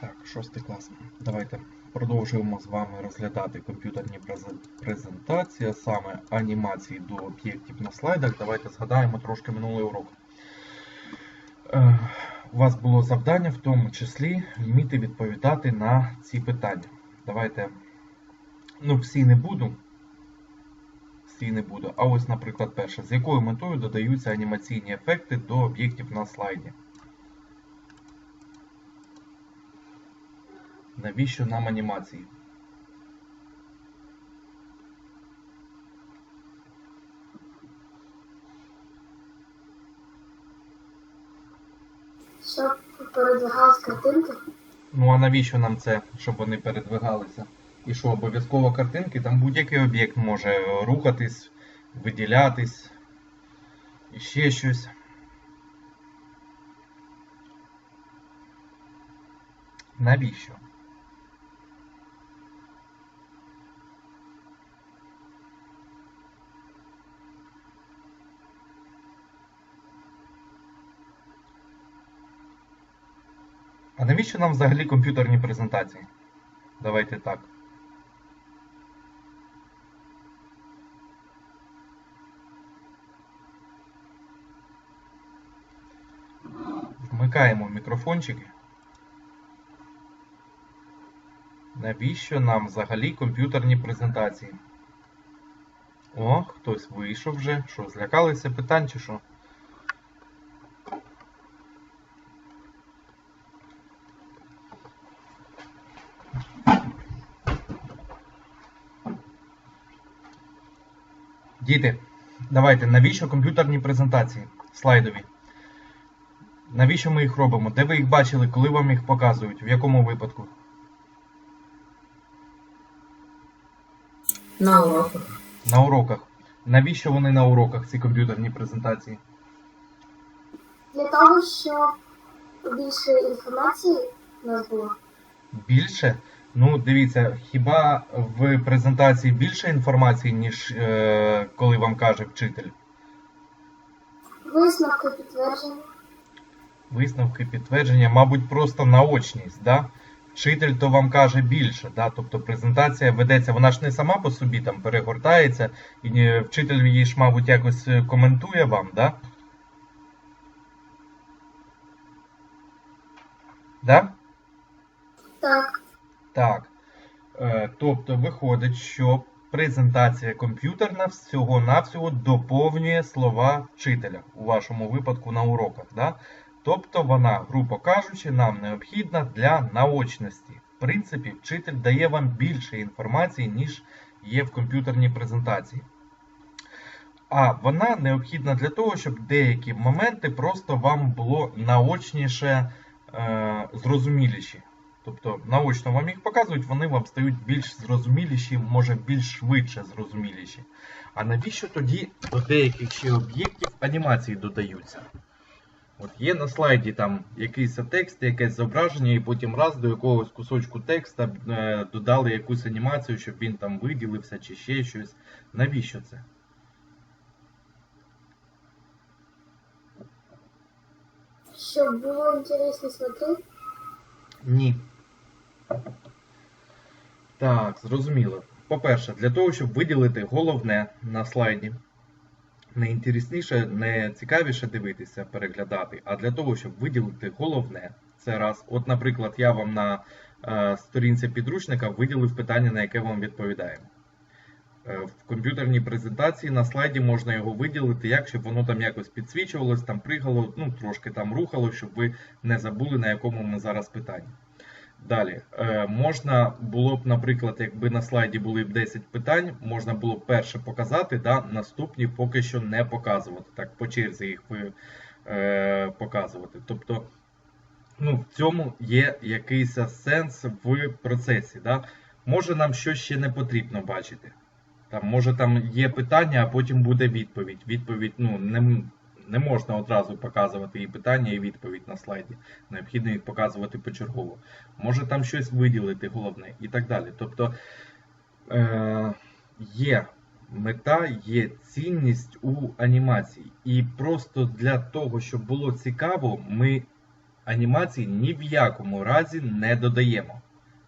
Так, шостий клас. Давайте продовжуємо з вами розглядати комп'ютерні презентації, саме анімації до об'єктів на слайдах. Давайте згадаємо трошки минулий урок. Е, У вас було завдання, в тому числі вміти відповідати на ці питання. Давайте, ну, всі не буду. Всі не буду. А ось, наприклад, перше. З якою метою додаються анімаційні ефекти до об'єктів на слайді? Навіщо нам анімації? Щоб передвигалась картинка, Ну а навіщо нам це, щоб вони передвигалися? І що, обов'язково картинки? Там будь-який об'єкт може рухатись, виділятись, і ще щось. Навіщо? Навіщо нам взагалі комп'ютерні презентації? Давайте так. Вмикаємо мікрофончики. Навіщо нам взагалі комп'ютерні презентації? О, хтось вийшов вже. Що, злякалися питань чи що? Діти, давайте, навіщо комп'ютерні презентації слайдові? Навіщо ми їх робимо? Де ви їх бачили, коли вам їх показують? В якому випадку? На уроках. На уроках. Навіщо вони на уроках, ці комп'ютерні презентації? для того, щоб більше інформації у нас було. Більше? Ну, дивіться, хіба в презентації більше інформації, ніж е, коли вам каже вчитель? Висновки підтвердження. Висновки, підтвердження, мабуть, просто наочність, да? Вчитель то вам каже більше, да? тобто презентація ведеться, вона ж не сама по собі там перегортається, і вчитель її ж, мабуть, якось е, коментує вам, да? Да? Так, Так. Е, тобто виходить, що презентація комп'ютерна всього-навсього доповнює слова вчителя, у вашому випадку на уроках. Да? Тобто вона, грубо кажучи, нам необхідна для наочності. В принципі, вчитель дає вам більше інформації, ніж є в комп'ютерній презентації. А вона необхідна для того, щоб деякі моменти просто вам було наочніше е, зрозуміліші. Тобто наочно вам їх показують, вони вам стають більш зрозуміліші, може більш швидше зрозуміліші. А навіщо тоді до деяких ще об'єктів анімації додаються? От є на слайді там якийсь текст, якесь зображення, і потім раз до якогось кусочку текста е, додали якусь анімацію, щоб він там виділився чи ще щось. Навіщо це? щоб було інтересно смотреть. Ні. Так, зрозуміло. По-перше, для того, щоб виділити головне на слайді, не інтересніше, не цікавіше дивитися, переглядати, а для того, щоб виділити головне, це раз. От, наприклад, я вам на е, сторінці підручника виділив питання, на яке вам відповідаємо. Е, В комп'ютерній презентації на слайді можна його виділити, як щоб воно там якось підсвічувалось, там пригало, ну трошки там рухало, щоб ви не забули, на якому ми зараз питанні. Далі, е, можна було б, наприклад, якби на слайді були б 10 питань, можна було б перше показати, да, наступні поки що не показувати. Так, по черзі їх е, показувати. Тобто, ну, в цьому є якийсь сенс в процесі. Да? Може нам щось ще не потрібно бачити. Там, може там є питання, а потім буде відповідь. Відповідь ну, не, не можна одразу показувати і питання, і відповідь на слайді. Необхідно їх показувати почергово. Може там щось виділити головне і так далі. Тобто е, є мета, є цінність у анімації. І просто для того, щоб було цікаво, ми анімації ні в якому разі не додаємо.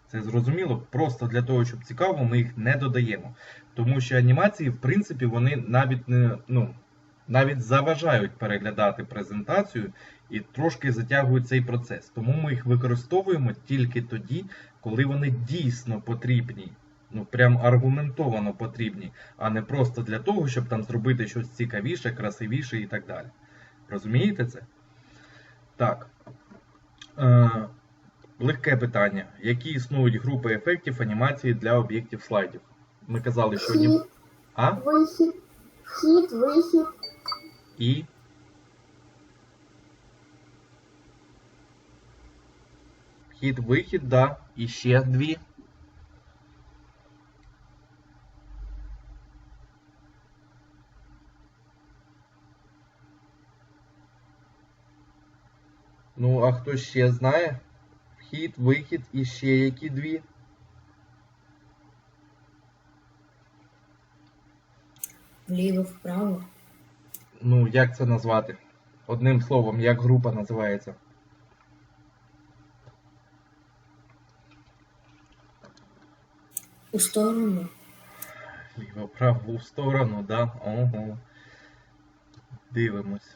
Це зрозуміло, просто для того, щоб цікаво, ми їх не додаємо. Тому що анімації, в принципі, вони навіть не ну, навіть заважають переглядати презентацію і трошки затягують цей процес. Тому ми їх використовуємо тільки тоді, коли вони дійсно потрібні. Ну, прям аргументовано потрібні, а не просто для того, щоб там зробити щось цікавіше, красивіше і так далі. Розумієте це? Так. Е, легке питання. Які існують групи ефектів анімації для об'єктів слайдів? Ми казали, що ні. А? вихід, вхід, вихід, І. Вхід, вихід, да. І ще дві. Ну, а хто ще знає? Вхід, вихід і ще які дві? Вліво, вправо. Ну, як це назвати? Одним словом, як група називається? У сторону. Ліво, праву сторону, да? Ого. Дивимось.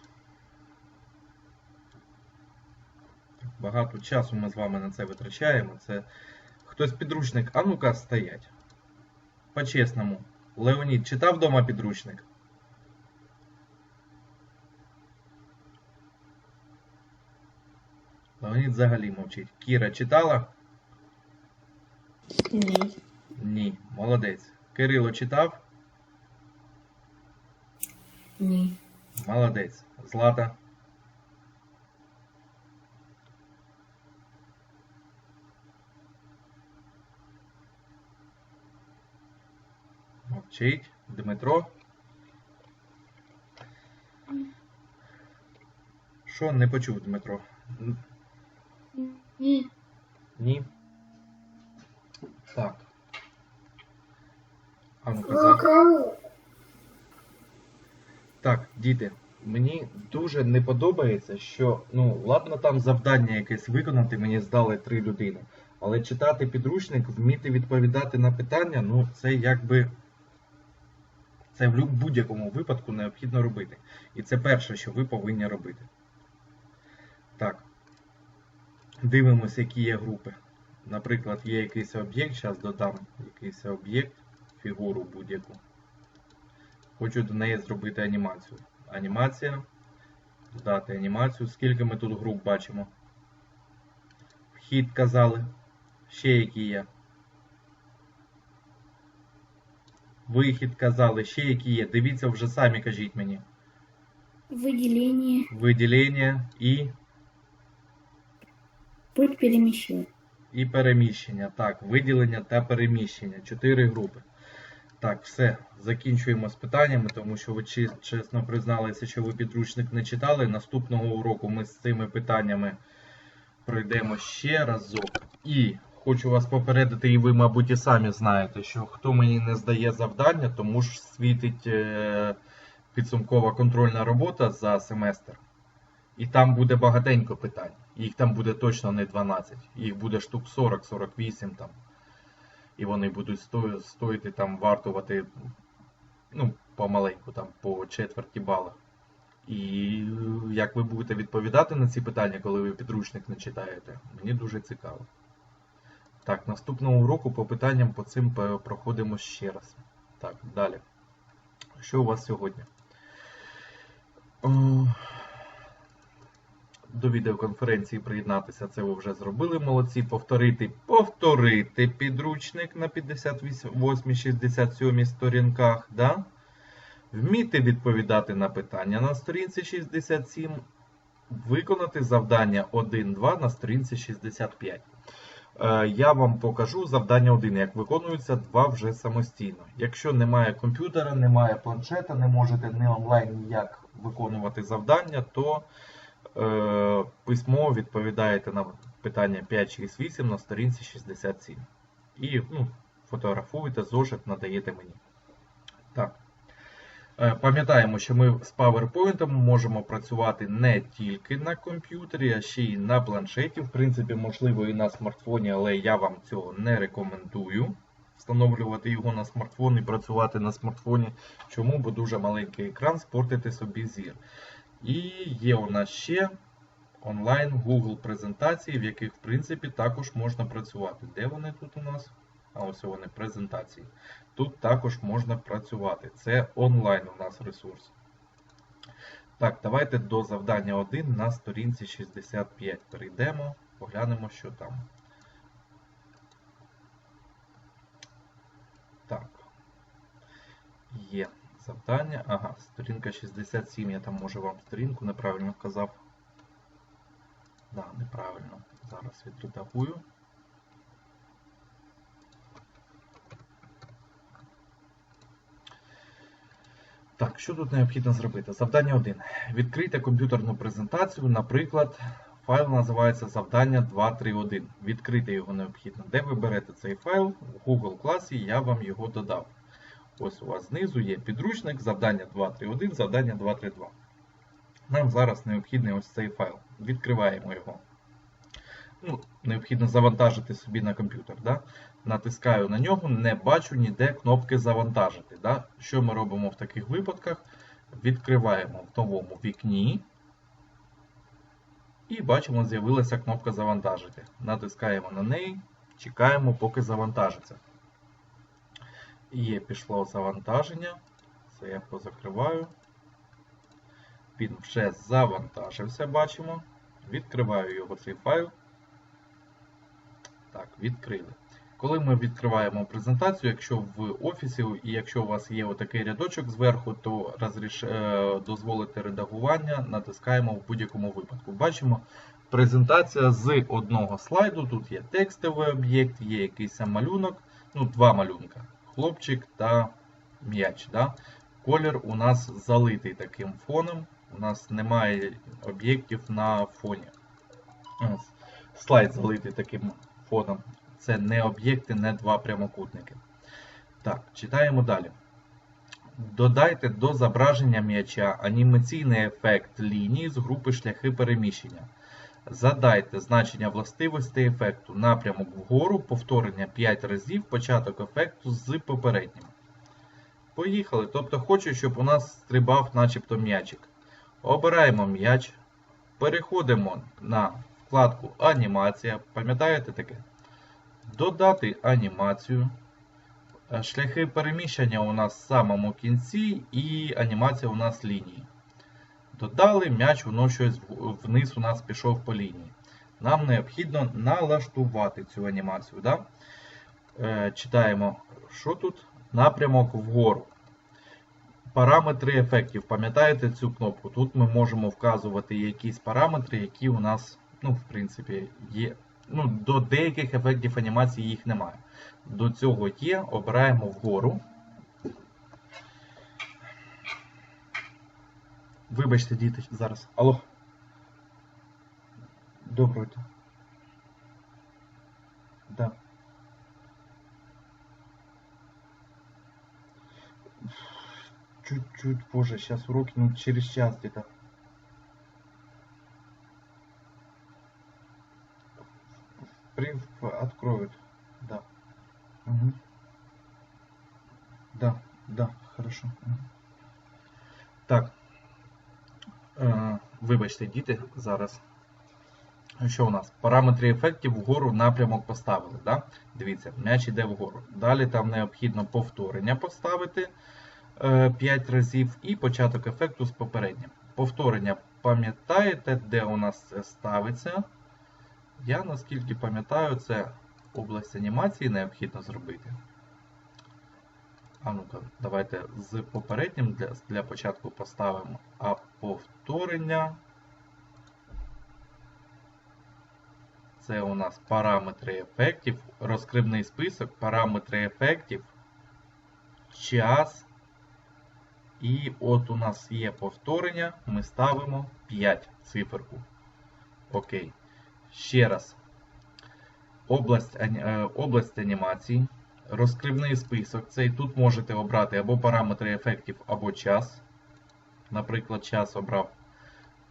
Багато часу ми з вами на це витрачаємо. Це хтось підручник. А ну-ка, стоять. По-чесному. Леонід читав вдома підручник? Леонід взагалі мовчить. Кіра читала? Ні. Ні. Молодець. Кирило читав? Ні. Молодець. Злата. Мовчить. Дмитро. Що не почув Дмитро? Ні, Ні. Так. А ну казав. Так, діти, мені дуже не подобається, що ну, ладно, там завдання якесь виконати, мені здали три людини. Але читати підручник, вміти відповідати на питання, ну це якби. Це в будь-якому випадку необхідно робити. І це перше, що ви повинні робити. Так. Дивимося, які є групи. Наприклад, є якийсь об'єкт, зараз додам якийсь об'єкт, фігуру будь-яку. Хочу до неї зробити анімацію. Анімація. Додати анімацію. Скільки ми тут груп бачимо? Вхід казали. Ще які є. Вихід казали, ще які є. Дивіться, вже самі кажіть мені. Выделение, Виділення і, путь перемещения. і переміщення. Так, виділення та переміщення. Чотири групи. Так, все. Закінчуємо з питаннями, тому що ви чесно призналися, що ви підручник не читали. Наступного уроку ми з цими питаннями пройдемо ще разок. І хочу вас попередити, і ви, мабуть, і самі знаєте, що хто мені не здає завдання, тому ж світить е, підсумкова контрольна робота за семестр. І там буде багатенько питань. Їх там буде точно не 12. Їх буде штук 40-48 там. І вони будуть сто- стоїти там, вартувати ну, помаленьку, там, по четверті бала. І е, як ви будете відповідати на ці питання, коли ви підручник не читаєте, мені дуже цікаво. Так, наступного уроку по питанням по цим проходимо ще раз. Так, далі. Що у вас сьогодні? До відеоконференції приєднатися, це ви вже зробили. Молодці. Повторити, повторити підручник на 58-67 сторінках. Да? Вміти відповідати на питання на сторінці 67. Виконати завдання 1-2 на сторінці 65. Е, Я вам покажу завдання 1, як виконується 2 вже самостійно. Якщо немає комп'ютера, немає планшета, не можете ні онлайн ніяк виконувати завдання, то письмо відповідаєте на питання 5, 6, 8 на сторінці 67. І ну, фотографуєте, зошит надаєте мені. Так. Е, Пам'ятаємо, що ми з PowerPoint можемо працювати не тільки на комп'ютері, а ще й на планшеті. В принципі, можливо, і на смартфоні, але я вам цього не рекомендую. Встановлювати його на смартфон і працювати на смартфоні. Чому? Бо дуже маленький екран спортити собі зір. І є у нас ще онлайн Google презентації, в яких, в принципі, також можна працювати. Де вони тут у нас? А ось вони презентації. Тут також можна працювати. Це онлайн у нас ресурс. Так, давайте до завдання 1 на сторінці 65 перейдемо, поглянемо, що там. Так. Є завдання. Ага, сторінка 67. Я там може вам сторінку неправильно вказав. Да, неправильно. Зараз відредагую. Так, що тут необхідно зробити? Завдання 1. Відкрийте комп'ютерну презентацію. Наприклад, файл називається завдання 231. Відкрити його необхідно. Де ви берете цей файл? В Google класі я вам його додав. Ось у вас знизу є підручник, завдання 231, завдання 232. Нам зараз необхідний ось цей файл. Відкриваємо його. Ну, Необхідно завантажити собі на комп'ютер. Да? Натискаю на нього, не бачу ніде кнопки завантажити. Да? Що ми робимо в таких випадках? Відкриваємо в новому вікні. І бачимо, з'явилася кнопка завантажити. Натискаємо на неї, чекаємо, поки завантажиться. Є пішло завантаження. Це я позакриваю. Він вже завантажився, бачимо. Відкриваю його цей файл. Так, відкрили. Коли ми відкриваємо презентацію, якщо в офісі і якщо у вас є отакий рядочок зверху, то розріш... е, дозволити редагування натискаємо в будь-якому випадку. Бачимо, презентація з одного слайду. Тут є текстовий об'єкт, є якийсь малюнок, ну, два малюнка. Хлопчик та м'яч. Да? Колір у нас залитий таким фоном. У нас немає об'єктів на фоні. Слайд залитий таким фоном. Це не об'єкти, не два прямокутники. Так, читаємо далі. Додайте до зображення м'яча анімаційний ефект лінії з групи шляхи переміщення. Задайте значення властивостей ефекту напрямок вгору, повторення 5 разів, початок ефекту з попереднім. Поїхали. Тобто хочу, щоб у нас стрибав начебто м'ячик. Обираємо м'яч. Переходимо на вкладку Анімація. Пам'ятаєте таке? Додати анімацію. Шляхи переміщення у нас в самому кінці, і анімація у нас лінії. Додали м'яч, воно щось вниз у нас пішов по лінії. Нам необхідно налаштувати цю анімацію. Да? Е, читаємо, що тут? Напрямок вгору. Параметри ефектів. Пам'ятаєте цю кнопку? Тут ми можемо вказувати якісь параметри, які у нас, ну, в принципі, є. Ну, до деяких ефектів анімації їх немає. До цього є, обираємо вгору. Вибачте, діти, зараз. Алло. Доброго дня. Да. Чуть-чуть позже, сейчас уроки, ну через час где-то. При откроют, да. Мгм. Да, да, хорошо. Так. Е, вибачте, діти, зараз. Що у нас? Параметри ефектів вгору напрямок поставили. Да? Дивіться, м'яч іде вгору. Далі там необхідно повторення поставити 5 разів і початок ефекту з попереднім. Повторення пам'ятаєте, де у нас це ставиться? Я наскільки пам'ятаю, це область анімації необхідно зробити. А ну-ка, давайте з попереднім для, для початку поставимо, а повторення. Це у нас параметри ефектів, розкривний список, параметри ефектів, час. І от у нас є повторення, ми ставимо 5 циферку. Окей. Ще раз. Область, е, область анімації. розкривний список. Цей тут можете обрати або параметри ефектів, або час. Наприклад, час обрав.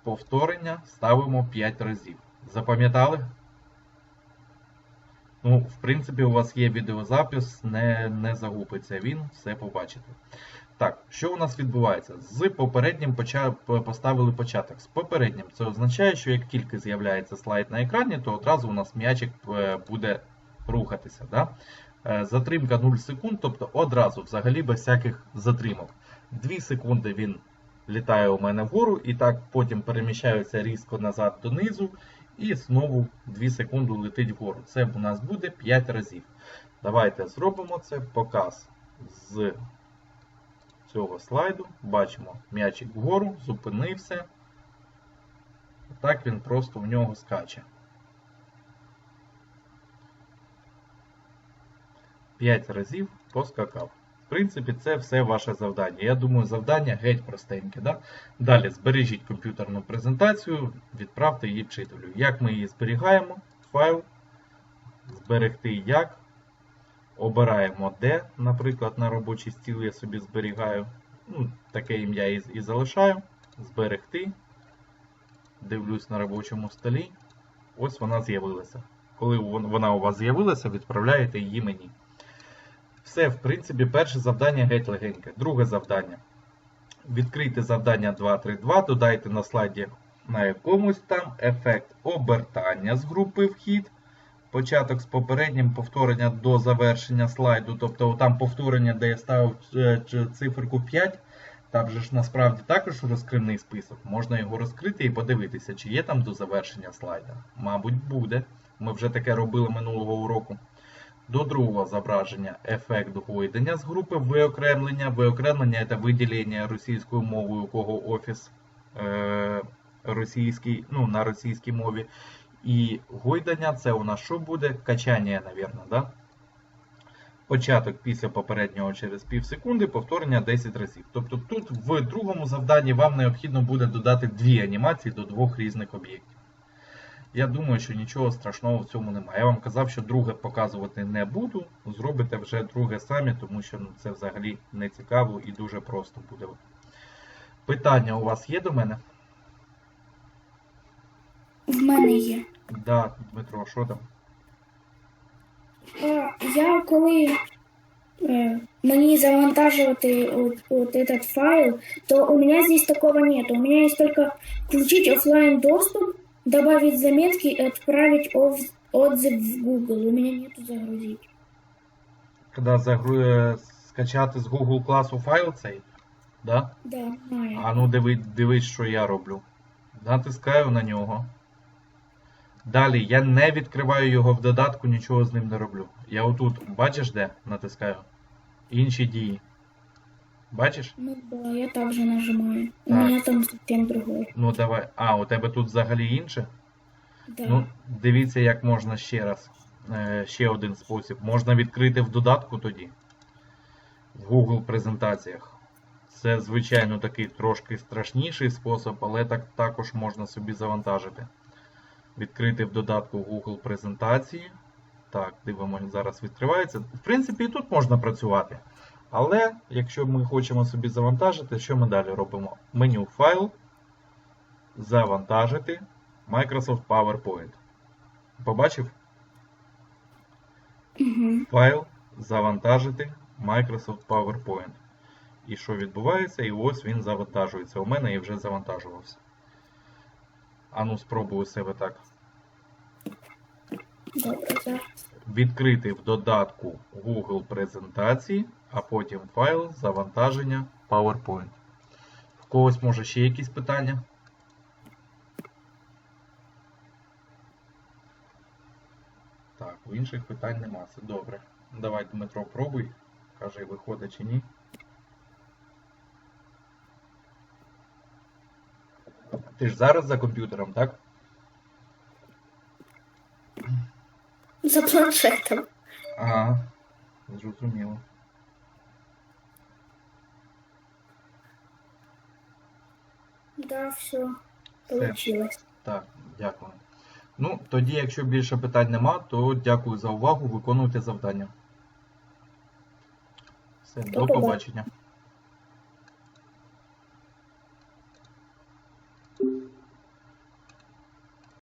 Повторення ставимо 5 разів. Запам'ятали? Ну, в принципі, у вас є відеозапис, не, не загубиться він, все побачите. Так, що у нас відбувається? З попереднім поча... поставили початок. З попереднім це означає, що як тільки з'являється слайд на екрані, то одразу у нас м'ячик буде рухатися. Да? Е, Затримка 0 секунд, тобто одразу, взагалі без всяких затримок. 2 секунди він літає у мене вгору, і так потім переміщається різко назад донизу, і знову 2 секунди летить вгору. Це у нас буде 5 разів. Давайте зробимо це показ з цього слайду. Бачимо м'ячик вгору, зупинився. Так він просто в нього скаче. 5 разів поскакав. В принципі, це все ваше завдання. Я думаю, завдання геть простеньке. Да? Далі збережіть комп'ютерну презентацію, відправте її вчителю. Як ми її зберігаємо? Файл, зберегти як. Обираємо де, наприклад, на робочий стіл я собі зберігаю. Ну, таке ім'я і, і залишаю. Зберегти. Дивлюсь на робочому столі. Ось вона з'явилася. Коли вона у вас з'явилася, відправляєте її мені. Все, в принципі, перше завдання геть легеньке. Друге завдання. Відкрийте завдання 232, додайте на слайді на якомусь там ефект обертання з групи вхід. Початок з попереднім повторення до завершення слайду. Тобто там повторення, де я ставив е, циферку 5. Там же ж насправді також розкривний список. Можна його розкрити і подивитися, чи є там до завершення слайда. Мабуть, буде. Ми вже таке робили минулого уроку. До другого зображення ефект гойдання з групи виокремлення. Виокремлення це виділення російською мовою, у кого офіс е, російський, ну, на російській мові. І гойдання це у нас що буде? Качання, навірно, да? Початок після попереднього через пів секунди, повторення 10 разів. Тобто тут в другому завданні вам необхідно буде додати дві анімації до двох різних об'єктів. Я думаю, що нічого страшного в цьому немає. Я вам казав, що друге показувати не буду. Зробите вже друге самі, тому що ну, це взагалі не цікаво і дуже просто буде. Питання у вас є до мене? В мене є. Да, Дмитро, що там? Я коли е, мені завантаживать вот, вот этот файл, то у меня здесь такого нет. У меня есть только включить оффлайн доступ, добавить заметки и отправить отзыв в Google. У меня нету загрузить. Коли загру... е, скачати з Google класу файл цей, да? Да, знаю. А ну диви, дивись, що я роблю. Натискаю на нього. Далі я не відкриваю його в додатку, нічого з ним не роблю. Я отут, бачиш де? Натискаю. Інші дії. Бачиш? Ну да, я также нажимаю. У Так. меня там совсем другой. Ну давай. А, у тебе тут взагалі інше? Да. Ну, дивіться, як можна ще раз. Е, ще один спосіб. Можна відкрити в додатку тоді. В Google презентаціях. Це, звичайно, такий трошки страшніший спосіб, але так також можна собі завантажити. Відкрити в додатку Google презентації. Так, дивимося, зараз відкривається. В принципі, і тут можна працювати. Але якщо ми хочемо собі завантажити, що ми далі робимо? Меню файл, завантажити. Microsoft PowerPoint. Побачив? Угу. Файл завантажити Microsoft PowerPoint. І що відбувається? І ось він завантажується. У мене і вже завантажувався. Ану, спробую себе так. Добре. Відкрити в додатку Google презентації, а потім файл завантаження PowerPoint. В когось може ще якісь питання? Так, у інших питань нема. Це добре. Давай, Дмитро, пробуй. Кажи, виходить чи ні. Ти ж зараз за комп'ютером, так? За планшетом. Ага, зрозуміло. да, все. вийшло. Так, дякую. Ну, тоді, якщо більше питань нема, то дякую за увагу. Виконуйте завдання. Все, до побачення.